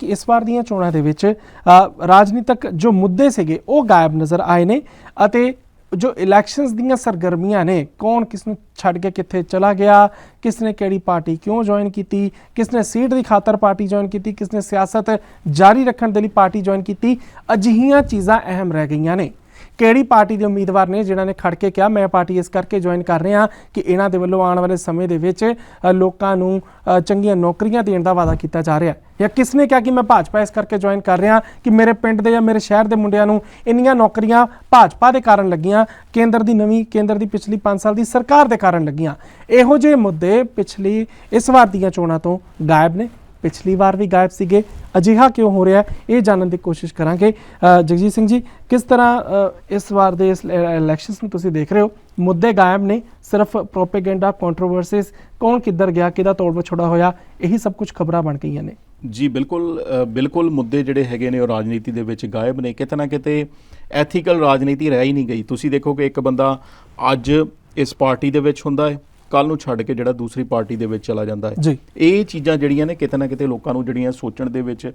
ਕਿ ਇਸ ਵਾਰ ਦੀਆਂ ਚੋਣਾਂ ਦੇ ਵਿੱਚ ਰਾਜਨੀਤਿਕ ਜੋ ਮੁੱਦੇ ਸੀਗੇ, ਉਹ ਗਾਇਬ ਨਜ਼ਰ ਆਏ ਨੇ ਅਤੇ ਜੋ ਇਲੈਕਸ਼ਨਸ ਦੀਆਂ ਸਰਗਰਮੀਆਂ ਨੇ, ਕੌਣ ਕਿਸ ਨੂੰ ਛੱਡ ਕੇ ਕਿੱਥੇ ਚਲਾ ਗਿਆ, ਕਿਸ ਨੇ ਕਿਹੜੀ ਪਾਰਟੀ ਕਿਉਂ ਜੁਆਇਨ ਕੀਤੀ, ਕਿਸ ਨੇ ਸੀਟ ਦੀ ਖਾਤਰ ਪਾਰਟੀ ਜੁਆਇਨ ਕੀਤੀ, ਕਿਸ ਨੇ ਸਿਆਸਤ ਜਾਰੀ ਰੱਖਣ ਦੇ ਲਈ ਪਾਰਟੀ ਜੁਆਇਨ ਕੀਤੀ, ਅਜਿਹੀਆਂ ਚੀਜ਼ਾਂ ਅਹਿਮ ਰਹਿ ਗਈਆਂ ਨੇ। ਕਿਹੜੀ ਪਾਰਟੀ ਦੇ ਉਮੀਦਵਾਰ ਨੇ ਜਿਨ੍ਹਾਂ ਨੇ ਖੜ ਕੇ ਕਿਹਾ, ਮੈਂ ਪਾਰਟੀ ਇਸ ਕਰਕੇ ਜੁਆਇਨ ਕਰ ਰਿਹਾ ਕਿ ਇਹਨਾਂ ਦੇ ਵੱਲੋਂ ਆਉਣ ਵਾਲੇ ਸਮੇਂ ਦੇ ਵਿੱਚ ਲੋਕਾਂ ਨੂੰ ਚੰਗੀਆਂ ਨੌਕਰੀਆਂ ਦੇਣ ਦਾ ਵਾਅਦਾ ਕੀਤਾ ਜਾ ਰਿਹਾ ਹੈ। ਜਾਂ ਕਿਸ ਨੇ ਕਿਹਾ ਕਿ ਮੈਂ ਭਾਜਪਾ ਇਸ ਕਰਕੇ ਜੁਆਇਨ ਕਰ ਰਿਹਾ ਕਿ ਮੇਰੇ ਪਿੰਡ ਦੇ ਜਾਂ ਮੇਰੇ ਸ਼ਹਿਰ ਦੇ ਮੁੰਡਿਆਂ ਨੂੰ ਇੰਨੀਆਂ ਨੌਕਰੀਆਂ ਭਾਜਪਾ ਦੇ ਕਾਰਨ ਲੱਗੀਆਂ, ਕੇਂਦਰ ਦੀ ਨਵੀਂ, ਕੇਂਦਰ ਦੀ ਪਿਛਲੀ 5 ਸਾਲ ਦੀ ਸਰਕਾਰ ਦੇ ਕਾਰਨ ਲੱਗੀਆਂ। ਇਹੋ ਜਿਹੇ ਮੁੱਦੇ ਪਿਛਲੀ, ਇਸ ਵਾਰ ਦੀਆਂ ਚੋਣਾਂ ਤੋਂ ਗਾਇਬ ਨੇ। ਪਿਛਲੀ ਵਾਰ ਵੀ ਗਾਇਬ ਸੀਗੇ। ਅਜਿਹਾ ਕਿਉਂ ਹੋ ਰਿਹਾ ਇਹ ਜਾਣਨ ਦੀ ਕੋਸ਼ਿਸ਼ ਕਰਾਂਗੇ। ਜਗਜੀਤ ਸਿੰਘ ਜੀ, ਕਿਸ ਤਰ੍ਹਾਂ ਇਸ ਵਾਰ ਦੇ ਇਸ ਇਲੈਕਸ਼ਨਸ ਨੂੰ ਤੁਸੀਂ ਦੇਖ ਰਹੇ ਹੋ? ਮੁੱਦੇ ਗਾਇਬ ਨੇ, ਸਿਰਫ ਪ੍ਰੋਪੇਗੈਂਡਾ ਕੰਟਰੋਵਰਸੀਜ਼ ਕੌਣ ਕਿੱਧਰ ਗਿਆ, ਕਿਹਦਾ ਤੋੜ ਵਿਛੋੜਾ ਹੋਇਆ, ਇਹੀ ਸਭ ਕੁਝ ਖਬਰਾਂ ਬਣ ਗਈਆਂ ਨੇ। ਜੀ, ਬਿਲਕੁਲ ਬਿਲਕੁਲ ਮੁੱਦੇ ਜਿਹੜੇ ਹੈਗੇ ਨੇ, ਉਹ ਰਾਜਨੀਤੀ ਦੇ ਵਿੱਚ ਗਾਇਬ ਨੇ। ਕਿਤੇ ਨਾ ਕਿਤੇ ਐਥੀਕਲ ਰਾਜਨੀਤੀ ਰਹਿ ਹੀ ਨਹੀਂ ਗਈ। ਤੁਸੀਂ ਦੇਖੋ ਕਿ ਇੱਕ ਬੰਦਾ ਅੱਜ ਇਸ ਪਾਰਟੀ ਦੇ ਵਿੱਚ ਹੁੰਦਾ ਹੈ। ਕੱਲ ਨੂੰ ਛੱਡ ਕੇ ਜਿਹੜਾ ਦੂਸਰੀ ਪਾਰਟੀ ਦੇ ਵਿੱਚ ਚਲਾ ਜਾਂਦਾ ਹੈ। ਇਹ ਚੀਜ਼ਾਂ ਜਿਹੜੀਆਂ ਨੇ ਕਿਤੇ ਨਾ ਕਿਤੇ ਲੋਕਾਂ ਨੂੰ ਜਿਹੜੀਆਂ ਸੋਚਣ ਦੇ ਵਿੱਚ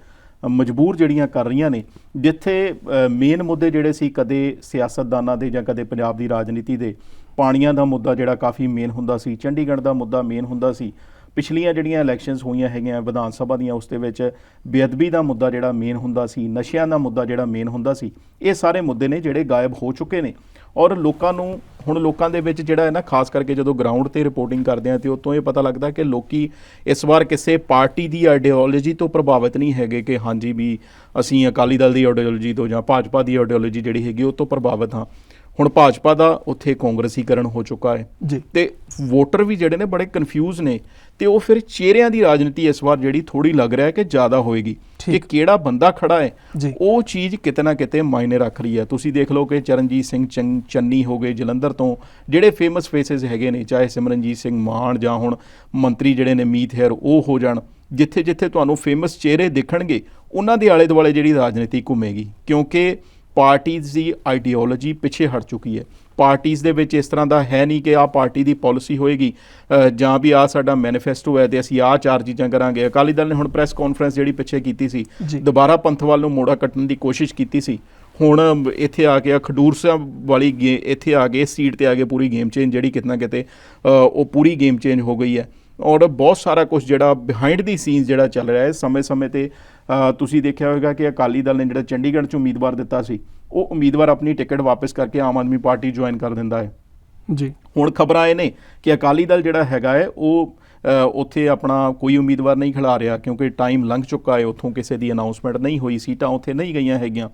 ਮਜਬੂਰ ਜਿਹੜੀਆਂ ਕਰ ਰਹੀਆਂ ਨੇ ਜਿੱਥੇ ਮੇਨ ਮੁੱਦੇ ਜਿਹੜੇ ਸੀ ਕਦੇ ਸਿਆਸਤਦਾਨਾਂ ਦੇ ਜਾਂ ਕਦੇ ਪੰਜਾਬ ਦੀ ਰਾਜਨੀਤੀ ਦੇ ਪਾਣੀਆਂ ਦਾ ਮੁੱਦਾ ਜਿਹੜਾ ਕਾਫੀ ਮੇਨ ਹੁੰਦਾ ਸੀ ਚੰਡੀਗੜ੍ਹ ਦਾ ਮੁੱਦਾ ਮੇਨ ਹੁੰਦਾ ਸੀ ਪਿਛਲੀਆਂ ਜਿਹੜੀਆਂ ਇਲੈਕਸ਼ਨਸ ਹੋਈਆਂ ਹੈਗੀਆਂ ਵਿਧਾਨ ਸਭਾ ਦੀਆਂ, ਉਸ ਦੇ ਵਿੱਚ ਬੇਅਦਬੀ ਦਾ ਮੁੱਦਾ ਜਿਹੜਾ ਮੇਨ ਹੁੰਦਾ ਸੀ, ਨਸ਼ਿਆਂ ਦਾ ਮੁੱਦਾ ਜਿਹੜਾ ਮੇਨ ਹੁੰਦਾ ਸੀ, ਇਹ ਸਾਰੇ ਮੁੱਦੇ ਨੇ ਜਿਹੜੇ ਗਾਇਬ ਹੋ ਚੁੱਕੇ ਨੇ। ਔਰ ਲੋਕਾਂ ਨੂੰ, ਹੁਣ ਲੋਕਾਂ ਦੇ ਵਿੱਚ ਜਿਹੜਾ ਹੈ ਨਾ, ਖਾਸ ਕਰਕੇ ਜਦੋਂ ਗਰਾਊਂਡ ਤੇ ਰਿਪੋਰਟਿੰਗ ਕਰਦੇ ਆ, ਤੇ ਉਤੋਂ ਇਹ ਪਤਾ ਲੱਗਦਾ ਕਿ ਲੋਕੀ ਇਸ ਵਾਰ ਕਿਸੇ ਪਾਰਟੀ ਦੀ ਆਈਡੀਓਲੋਜੀ ਤੋਂ ਪ੍ਰਭਾਵਿਤ ਨਹੀਂ ਹੈਗੇ ਕਿ ਹਾਂਜੀ ਵੀ ਅਸੀਂ ਅਕਾਲੀ ਦਲ ਦੀ ਆਈਡੀਓਲੋਜੀ ਤੋਂ ਜਾਂ ਭਾਜਪਾ ਦੀ ਆਈਡੀਓਲੋਜੀ ਜਿਹੜੀ ਹੈਗੀ, ਉਹ ਤੋਂ ਪ੍ਰਭਾਵਿਤ ਹਾਂ। ਹੁਣ ਭਾਜਪਾ ਦਾ ਉੱਥੇ ਕਾਂਗਰਸੀਕਰਨ ਹੋ ਚੁੱਕਾ ਹੈ। ਜੀ। ਤੇ ਵੋਟਰ ਵੀ ਜਿਹੜੇ ਨੇ ਬੜੇ ਕਨਫਿਊਜ਼ ਨੇ ਤੇ ਉਹ ਫਿਰ ਚਿਹਰਿਆਂ ਦੀ ਰਾਜਨੀਤੀ ਇਸ ਵਾਰ ਜਿਹੜੀ ਥੋੜੀ ਲੱਗ ਰਿਹਾ ਹੈ ਕਿ ਜ਼ਿਆਦਾ ਹੋਏਗੀ। ਕਿ। ਕਿਹੜਾ ਬੰਦਾ ਖੜਾ ਹੈ। ਉਹ ਚੀਜ਼ ਕਿਤੇ ਨਾ ਕਿਤੇ ਮਾਇਨੇ ਰੱਖ ਰਹੀ ਹੈ। ਤੁਸੀਂ ਦੇਖ ਲਓ ਕਿ ਚਰਨਜੀਤ ਸਿੰਘ ਚੰਨ- ਚੰਨੀ ਹੋ ਗਏ ਜਲੰਧਰ ਤੋਂ ਜਿਹੜੇ ਫੇਮਸ ਫੇਸਿਸ ਹੈਗੇ ਨੇ ਚਾਹੇ ਸਿਮਰਨਜੀਤ ਸਿੰਘ ਮਾਨ ਜਾਂ ਹੁਣ ਮੰਤਰੀ ਜਿਹੜੇ ਨੇ ਮੀਤ ਹੈਰ ਉਹ ਹੋ ਜਾਣ। ਜਿੱਥੇ ਜਿੱਥੇ ਤੁਹਾਨੂੰ ਫੇਮਸ ਚਿਹਰੇ ਦਿਖਣਗੇ ਉਹਨਾਂ ਦੇ ਆਲੇ ਦੁਆਲੇ ਜਿਹੜੀ ਰਾਜਨੀਤੀ ਘੁੰਮੇਗੀ। ਕਿਉਂਕਿ ਪਾਰਟੀਆਂ ਦੀ ਆਈਡੀਓਲੋਜੀ ਪਿੱਛੇ ਹਟ ਚੁੱਕੀ ਹੈ। ਪਾਰਟੀਆਂ ਦੇ ਵਿੱਚ ਇਸ ਤਰ੍ਹਾਂ ਦਾ ਹੈ ਨਹੀਂ ਕਿ ਆਹ ਪਾਰਟੀ ਦੀ ਪਾਲਿਸੀ ਹੋਏਗੀ ਜਾਂ ਵੀ ਆਹ ਸਾਡਾ ਮੈਨੀਫੈਸਟੋ ਹੈ ਤੇ ਅਸੀਂ ਆਹ ਚਾਰ ਚੀਜ਼ਾਂ ਕਰਾਂਗੇ। ਅਕਾਲੀ ਦਲ ਨੇ ਹੁਣ ਪ੍ਰੈਸ ਕਾਨਫਰੰਸ ਜਿਹੜੀ ਪਿੱਛੇ ਕੀਤੀ ਸੀ। ਦੁਬਾਰਾ ਪੰਥਵਾਲ ਨੂੰ ਮੋੜਾ ਕੱਟਣ ਦੀ ਕੋਸ਼ਿਸ਼ ਕੀਤੀ ਸੀ। ਹੁਣ ਇੱਥੇ ਆ ਕੇ ਖਡੂਰ ਸਾਹਿਬ ਵਾਲੀ ਇੱਥੇ ਆ ਗਏ ਸੀਟ ਤੇ ਆ ਕੇ ਪੂਰੀ ਗੇਮ ਚੇਂਜ ਜਿਹੜੀ ਕਿਤਨਾ ਕਿਤੇ ਉਹ ਪੂਰੀ ਗੇਮ ਚੇਂਜ ਹੋ ਗਈ ਹੈ। ਔਰ ਬਹੁਤ ਸਾਰਾ ਕੁਝ ਜਿਹੜਾ ਬਿਹਾਈਂਡ ਦੀ ਸੀਨਸ ਜਿਹੜਾ ਚੱਲ ਰਿਹਾ ਹੈ ਸਮੇਂ-ਸਮੇਂ ਤੇ ਤੁਸੀਂ ਦੇਖਿਆ ਹੋਵੇਗਾ ਕਿ ਅਕਾਲੀ ਦਲ ਨੇ ਜਿਹੜਾ ਚੰਡੀਗੜ੍ਹ 'ਚ ਉਮੀਦਵਾਰ ਦਿੱਤਾ ਸੀ ਉਹ ਉਮੀਦਵਾਰ ਆਪਣੀ ਟਿਕਟ ਵਾਪਸ ਕਰਕੇ ਆਮ ਆਦਮੀ ਪਾਰਟੀ ਜੁਆਇਨ ਕਰ ਦਿੰਦਾ ਹੈ। ਜੀ। ਹੁਣ ਖਬਰਾਂ ਇਹ ਨੇ ਕਿ ਅਕਾਲੀ ਦਲ ਜਿਹੜਾ ਹੈਗਾ ਹੈ ਉਹ ਉੱਥੇ ਆਪਣਾ ਕੋਈ ਉਮੀਦਵਾਰ ਨਹੀਂ ਖਿਲਾ ਰਿਹਾ ਕਿਉਂਕਿ ਟਾਈਮ ਲੰਘ ਚੁੱਕਾ ਹੈ ਉੱਥੋਂ ਕਿਸੇ ਦੀ ਅਨਾਉਂਸਮੈਂਟ ਨਹੀਂ ਹੋਈ ਸੀਟਾਂ ਉੱਥੇ ਨਹੀਂ ਗਈਆਂ ਹੈਗੀਆਂ।